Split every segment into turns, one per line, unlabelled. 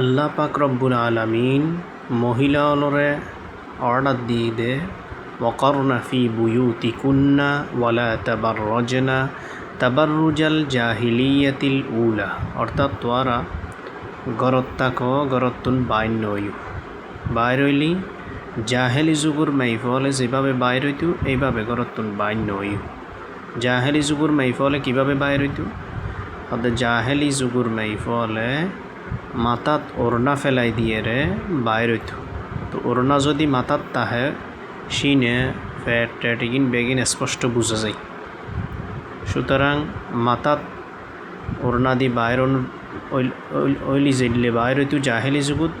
আল্লাহ পাক রব্বুল আলমিন মহিলালরে অর্ডার দিয়ে দে ওকরনা ফি বুয়ুতিকুন্না ওয়ালা তাবার রজনা তাবাররুজাল জাহিলিয়াতিল উলা অর্থাৎ তোয়ারা গরত তাক গরতুন বাইন নইউ বাইর হইলি, জাহেলি যুগুর মাইফলে যেভাবে বাইর হইতু, এইভাবে গরতুন বাইন নইউ জাহেলি যুগুর মাইফলে কীভাবে বাইর হইতু? অর্থাৎ জাহেলি যুগুর মাইফলে মাথাত ওড়না ফেলাই দিয়ে রে বাইর হইতো তো ওড়না যদি মাথাত তাহে, সিনে ফ্যাট ট্যাটিগিন বেগিন স্পষ্ট বুঝা যায়। সুতরাং মাথাত ওড়না দি বাইর ওইলি যেদিলে বাইর হইতো জাহেলি যুগুত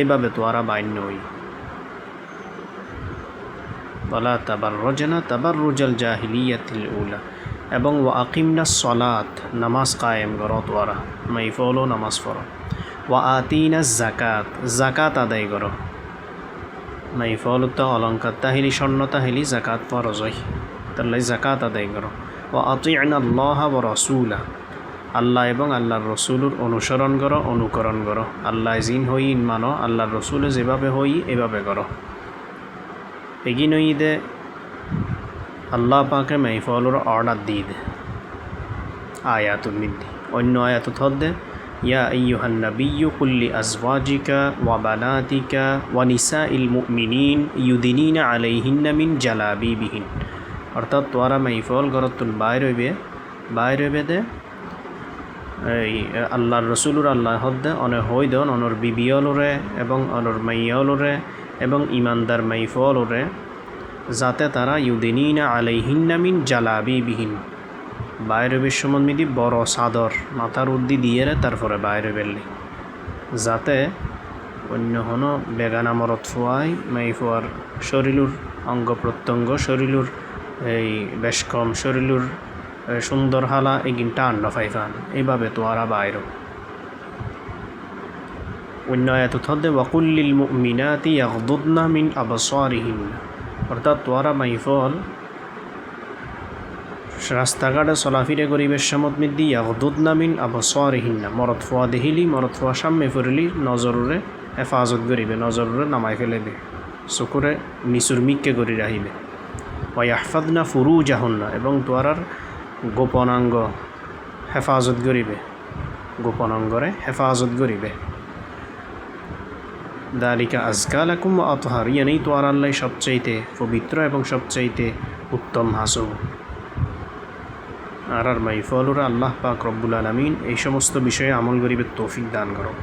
এইভাবে তো আরা বলা তাবার রজনা তাবার রুজাল জাহিলিয়াতিল উলা। এবং ও আকিমনা সলাত, নামাজ কায়েম করো তোয়ারা মাইফলো নামাজ পড়ো। ওয়া আতিনা জাকাত জাকাত আদায় করো। তো অলঙ্কার তাহিলি স্বর্ণ তাহিলি জাকাত ফরজ হয় তাহলে জাকাত আদায় করো। ও আতিন আল্লাহ ও রসুলা। আল্লাহ এবং আল্লাহর রসুলুর অনুসরণ করো, অনুকরণ করো। আল্লাহ জিন হই ইন মানো, আল্লাহর রসুলে যেভাবে হই এভাবে করো। এগিন দে আল্লাহ পাকে মাইফলর অর্ডার দিয়ে দে। আয়াতুল মিদ্দি অন্য আয়াতুত হদ্দে ইয়া আইয়ুহান নাবিয়্যু কুল্লি আজওয়াজিকা ওয়া বানাতিকা ওয়া নিসাইল মুমিনিন ইউদিনিনা আলাইহিন্না মিন জালাবিবিহিন। অর্থাৎ তোয়ারা মাইফল গরতুল বাইর হইবে। বাইর হইবে দে। এই আল্লাহর রসুলুর আল্লাহ হদ্দে অনে হই দন, অনর বিবিয়লরে এবং অনর মাইয়লরে এবং ইমানদার মাইফলরে। যাতে তারা ইউদিনিনা আলাইহিন্না মিন জালাবিবিহিন। বাইরে বিশ্বমন্মিদি বড় চাদর, মাথার উদ্দি দিয়ে তারপরে বাইরে বেললি। যাতে অন্য হন বেগানা মরত ফুয়াই, মাই ফুয়ার শরীরুর অঙ্গ প্রত্যঙ্গ শরীরুর এই বেশ কম শরীরুর সুন্দর হালা এগিন টান ফাইফান। এইভাবে তো আরা বাইর। অন্য এত থদে ওয়াকুল্লিল মিনাতি ইয়াগদুদনা মিন আবসারিহিন। অর্থাৎ তোয়ারা মাইফল, রাস্তাঘাটে চলাফিরে করিবের সমত মিদ্দি, ইয়াগদুদ নামিন, আবসরিহিন্না মরত ফোয়া দেহিলি মরত ফোয়া সামনে ফুরিলি, নজররে হেফাজত করিবে, নজররে নামাই ফেলেবে চকুরে নিচুর মিককে করি রাখিবে। ওয়াহফাদনা ফুরু জাহন্না এবং তোয়ারার গোপনাঙ্গ হেফাজত করিবে, গোপনাঙ্গরে হেফাজত করিবে। দালিকা আজকাল আকুম আতহার, ইয়ানেই তোয়ার আল্লাহ সবচাইতে পবিত্র এবং সবচাইতে উত্তম হাসব আর আর মাইফলুরা আল্লাহ পাক রব্বুল আলমিন এই সমস্ত বিষয়ে আমল গরিবের তৌফিক দান করক।